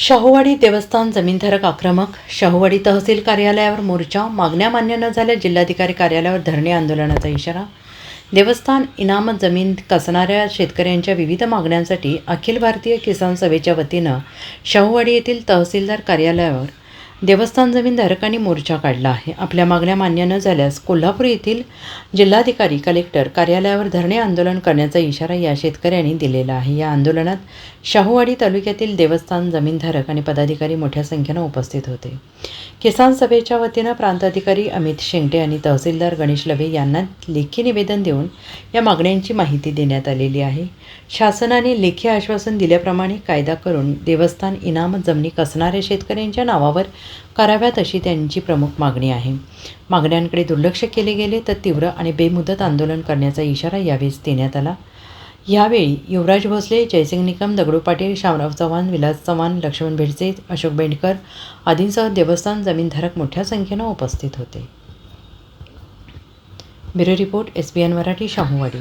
शाहूवाडी देवस्थान जमीनधारक आक्रमक शाहूवाडी तहसील कार्यालयावर मोर्चा मागण्या मान्य न झाल्या जिल्हाधिकारी कार्यालयावर धरणे आंदोलनाचा इशारा. देवस्थान इनाम जमीन कसणाऱ्या शेतकऱ्यांच्या विविध मागण्यांसाठी अखिल भारतीय किसान सभेच्या वतीनं शाहूवाडी येथील तहसीलदार कार्यालयावर देवस्थान जमीनधारकांनी मोर्चा काढला आहे. आपल्या मागण्या मान्य न झाल्यास कोल्हापूर येथील जिल्हाधिकारी कलेक्टर कार्यालयावर धरणे आंदोलन करण्याचा इशारा या शेतकऱ्यांनी दिलेला आहे. या आंदोलनात शाहूवाडी तालुक्यातील देवस्थान जमीनधारक आणि पदाधिकारी मोठ्या संख्येनं उपस्थित होते. किसान सभेच्या वतीनं प्रांताधिकारी अमित शेंगटे आणि तहसीलदार गणेश लवे यांना लेखी निवेदन देऊन या मागण्यांची माहिती देण्यात आलेली आहे. शासनाने लेखी आश्वासन दिल्याप्रमाणे कायदा करून देवस्थान इनाम जमिनी कसणाऱ्या शेतकऱ्यांच्या नावावर कराव्यात अशी त्यांची प्रमुख मागणी आहे. मागण्यांकडे दुर्लक्ष केले गेले तर तीव्र आणि बेमुदत आंदोलन करण्याचा इशारा यावेळेस देण्यात आला. यावेळी युवराज भोसले जयसिंग निकम दगडू पाटील शामराव चव्हाण विलास चव्हाण लक्ष्मण भेडसे अशोक बेंडकर आदींसह देवस्थान जमीनधारक मोठ्या संख्येनं उपस्थित होते. Bureau report S B N Marathi Shahuwadi.